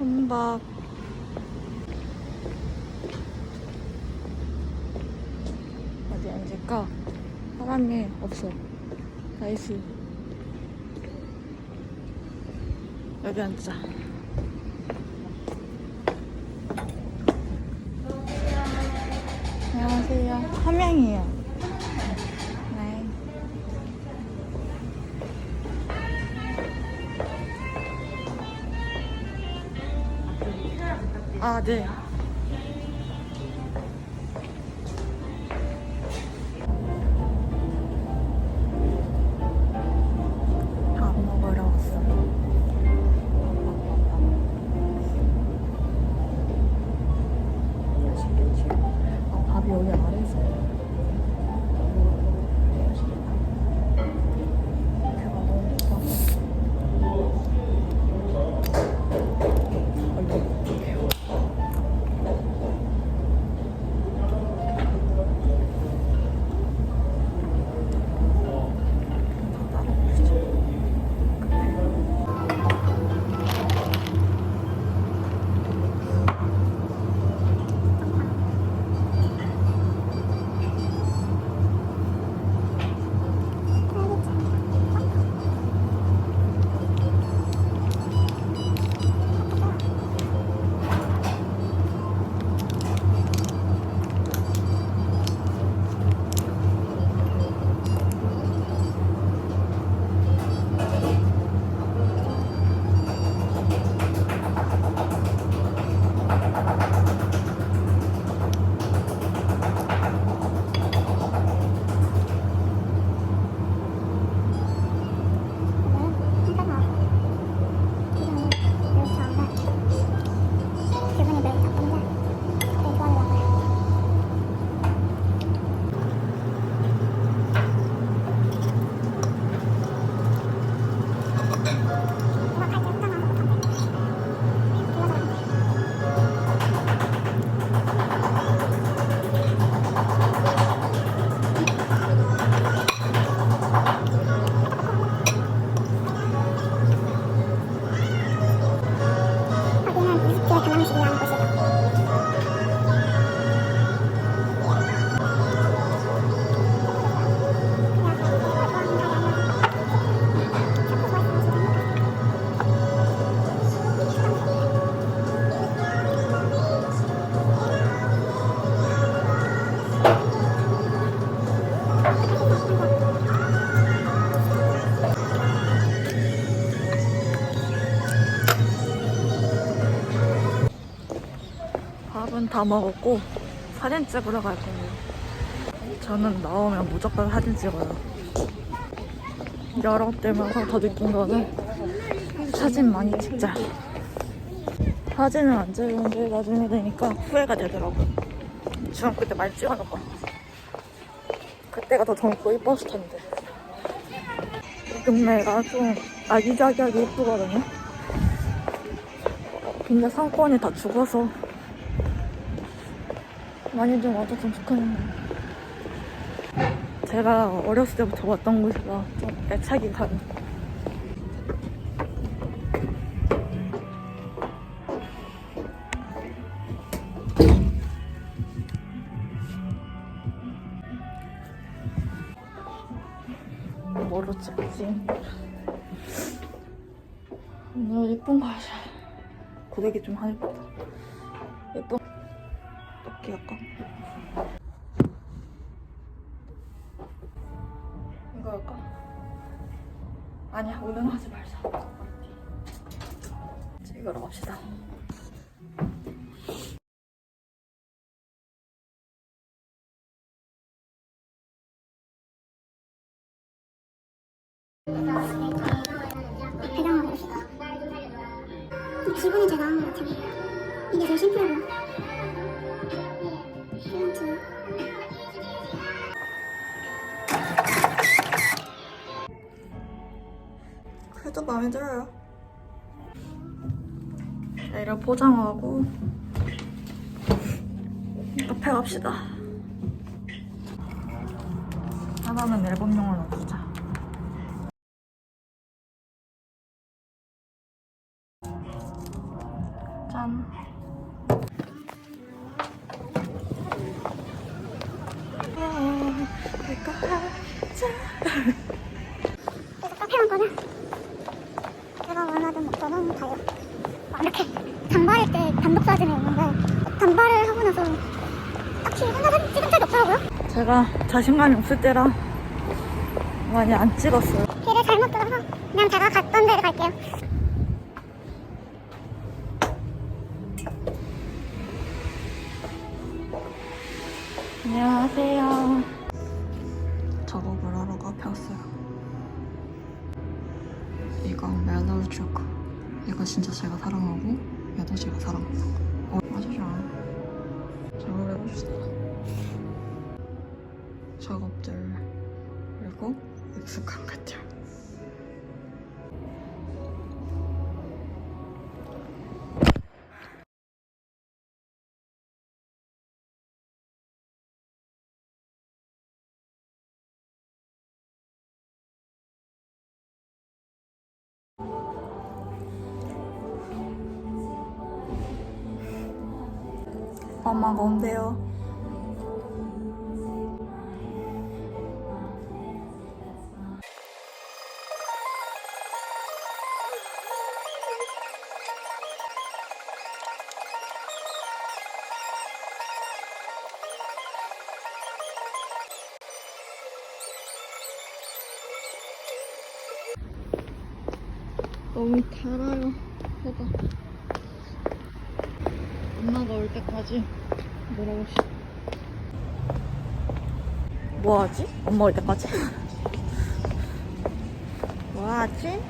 혼밥. 어디 앉을까? 사람이 없어. 나이스. 여기 앉자. 안녕하세요. 한 명이에요. 아, 밥은 다 먹었고 사진 찍으러 갈 거예요. 저는 나오면 무조건 사진 찍어요. 여러 때면서 더 느낀 거는 사진 많이 찍자. 사진을 안 찍으면 나중에 되니까 후회가 되더라고요. 중학교 때 많이 찍어놓고 그때가 더 젊고 이뻤을 텐데. 이 동네가 좀 아기자기하게 이쁘거든요. 근데 상권이 다 죽어서 많이 좀 와줬으면 좋겠네요. 제가 어렸을 때부터 왔던 곳이라 좀 애착이 가는. 뭐로 찍지? 오늘 예쁜 거 하자. 고데기 좀 하겠다. 이거 할까? 아니야 오늘 하지 말자 찍으러 갑시다 배경하고 싶다. 기분이 제가 참 이게 제일 심플하고 그래도 마음에 들어요. 자 이거 포장하고 카페 갑시다. 하나는 앨범용을 넣어주자 그래서 카페 온 거는 제가 원하던 목표는 다요. 이렇게 단발일 때 단독 사진이 있는데 단발을 하고 나서 딱히 사진 찍은 적이 없더라고요. 제가 자신감이 없을 때라 많이 안 찍었어요. 길을 잘못 들어서 그냥 제가 갔던 데를 갈게요. 진짜 제가 사랑하고 얘도 제가 사랑하는 거. 어, 맞으죠. 작업을 해봅시다. 작업들 그리고 익숙한 것들. 엄마가 온대요. 너무 달아요. 해봐. 엄마가 올 때까지 놀아봅시 뭐하지? 엄마 올 때까지? 뭐 하지?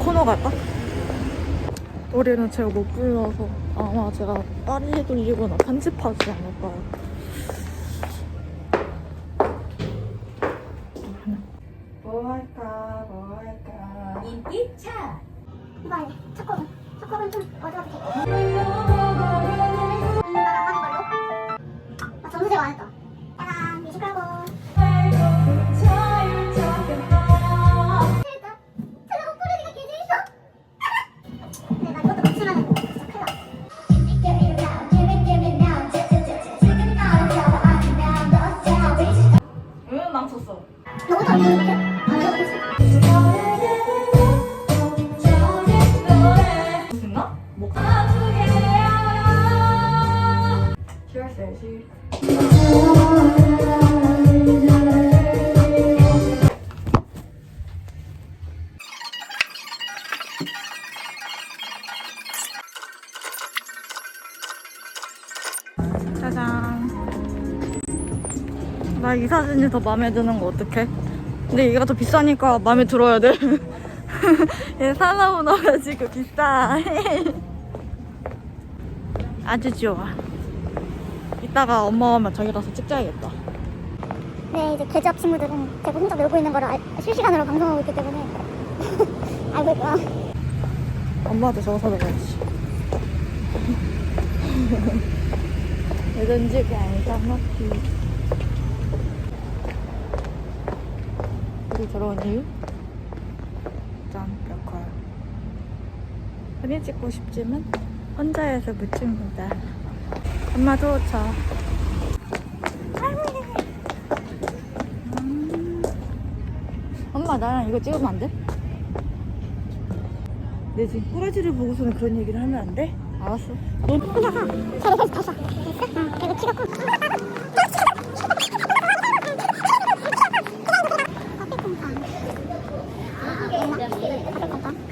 코너 갈까? 노래는 제가 못 불러서 아마 제가 빨리 돌리거나 편집하지 않을까요? 뭐 할까? 뭐 할까? 인기차. 이거. 첫 곡은. 첫 곡은 좀 어두워도 돼. 음, 말안 하는 걸로. 아, 점수제가 안 했다. 이 사진이 더 마음에 드는 거 어떡해? 근데 이가 더 비싸니까 마음에 들어야 돼. 얘 사나무 넣어가지고 비싸. 아주 좋아. 이따가 엄마 오면 저기라서 찍자야겠다. 네, 이제 계좌 친구들은 제가 혼자 놀고 있는 거를 알- 실시간으로 방송하고 있기 때문에 알고 있고요. 엄마한테 저거 사줘야지. 왜든지 그냥 까먹기. 우리 들어온 이유? 짠, 역할. 사진 찍고 싶지만 혼자여서 못 찍는다. 엄마. 음. 엄마 나랑 이거 찍으면 안 돼? 내 지금 꼬라지를 보고서는 그런 얘기를 하면 안 돼? 알았어. 넌 저를 다시 다시. 그리고 찍었고. 커피콩빵. 커피콩빵.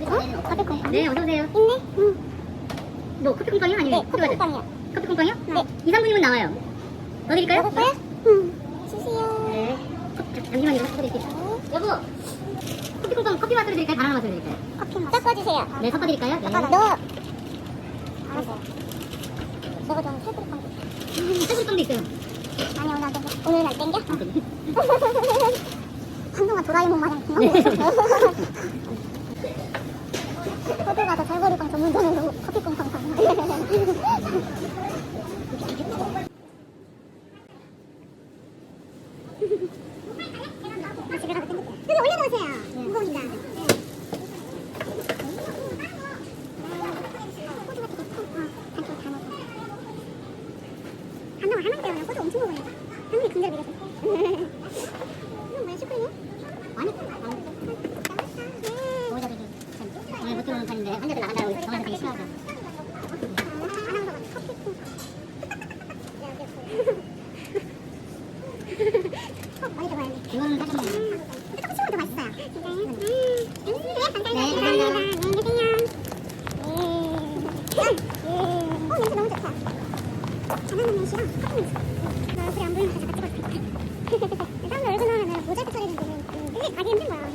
어? 커피콩빵. 네, 어서오세요. 있네? 응. 뭐, 커피 콩빵이요? 네, 아니면 필요하죠? 커피 콩빵이요. 커피 콩빵이요? 네. 2, 3분이면 나와요. 더 드릴까요? 먹을? 응. 주세요. 네. 컵, 잠- 잠시만 이거 섞어드릴게요. 여보! 커피 콩빵 커피 맛으로 드릴까요? 바나나 맛으로 드릴까요? 커피 맛. 섞어주세요. 네, 섞어드릴까요? 네. 너. 알았어. 저거 좀 새콤빵. 커피콩빵도 있어요. 아니, 오늘 안 땡겨. 오늘은 안 땡겨? 아, 네. 한동안 도라에몽 마냥 네. 호두가 더 잘거리빵 전문점으로 저도 엄청 먹어요. 한국이 근자를 먹여서. 이건 뭐야, 슈크림이야? 아니, 아니. 오늘 못 들어오는 판인데 환자들 나간다고 정말 되게 싫어하죠. 아, 안 하는 거 커피 거야.